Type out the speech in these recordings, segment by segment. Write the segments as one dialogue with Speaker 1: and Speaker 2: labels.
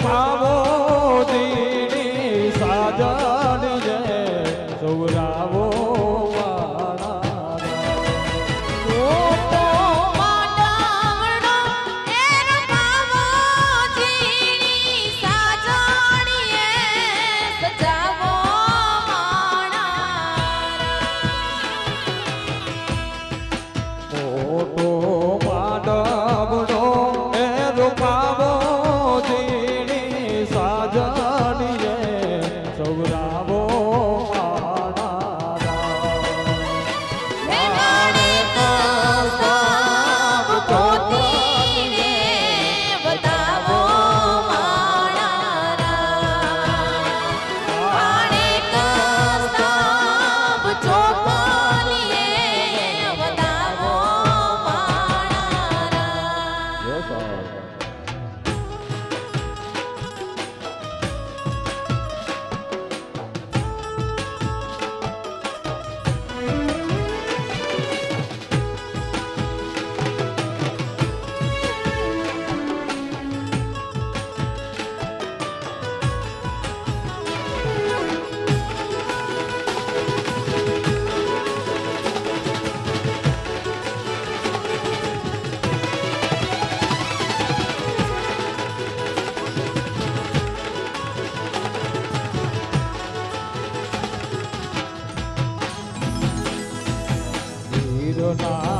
Speaker 1: રૂપાવો દીની સાજણ જે સૌરાવો
Speaker 2: એ
Speaker 1: રૂપાવો દીની
Speaker 2: 나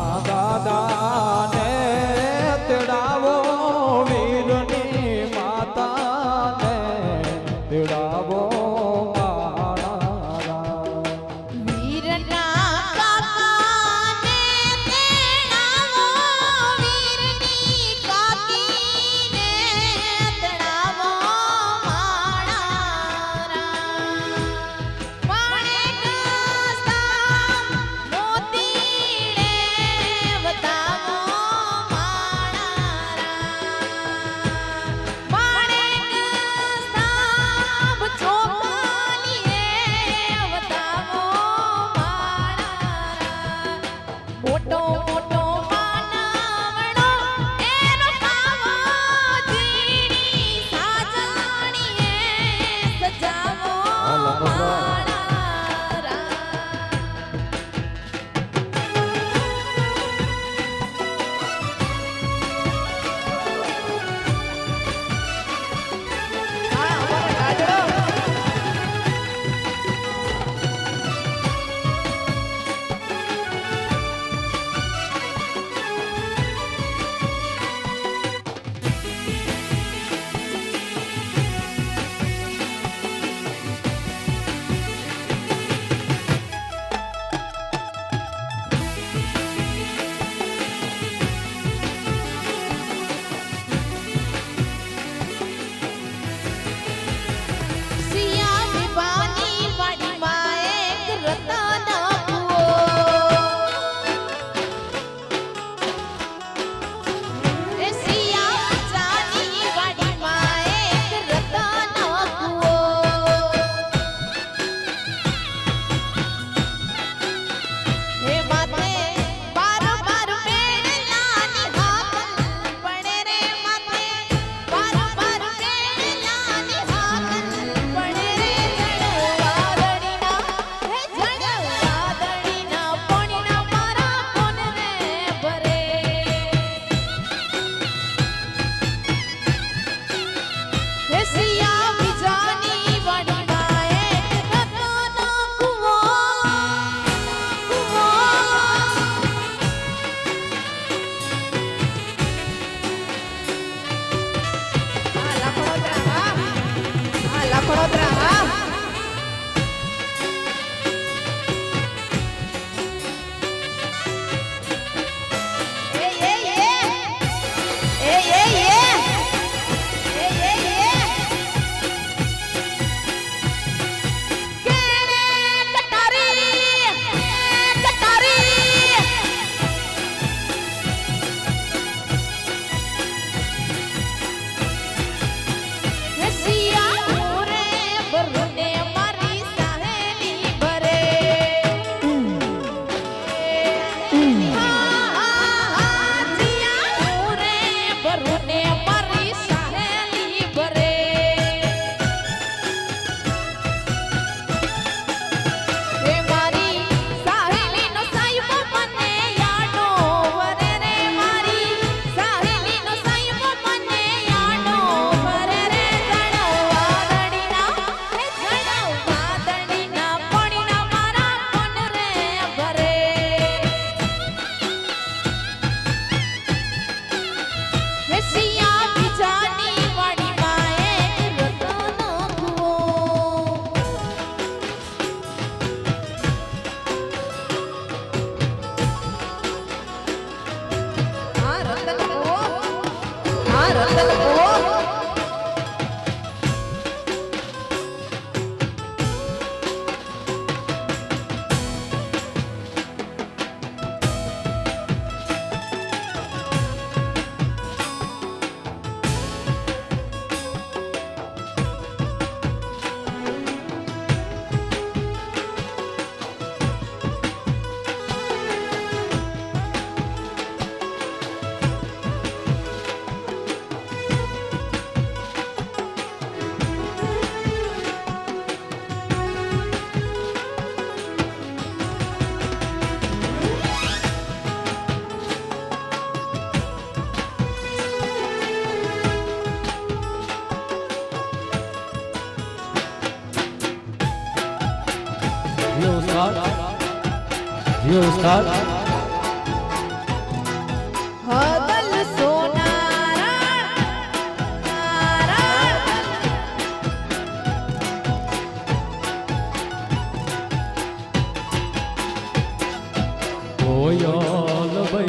Speaker 1: Claro, ઉસ્તાદ જીઓ ઉસ્તાદ
Speaker 2: હદલ સોનારા.
Speaker 1: કોયલ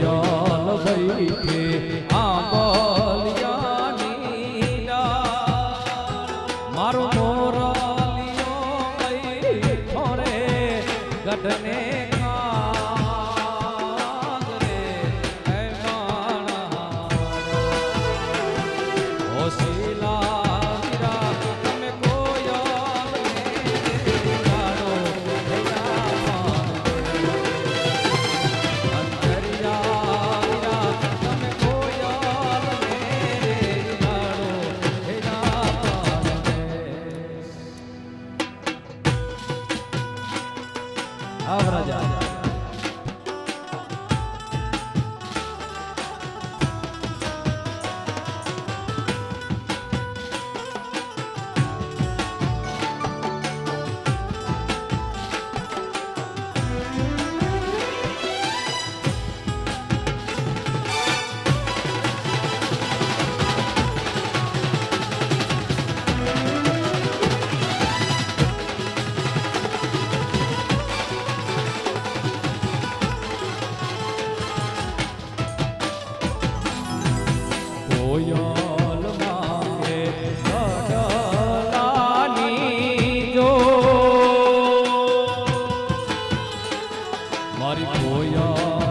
Speaker 1: દયાલ ભાઈ કે આ મારી ખોયા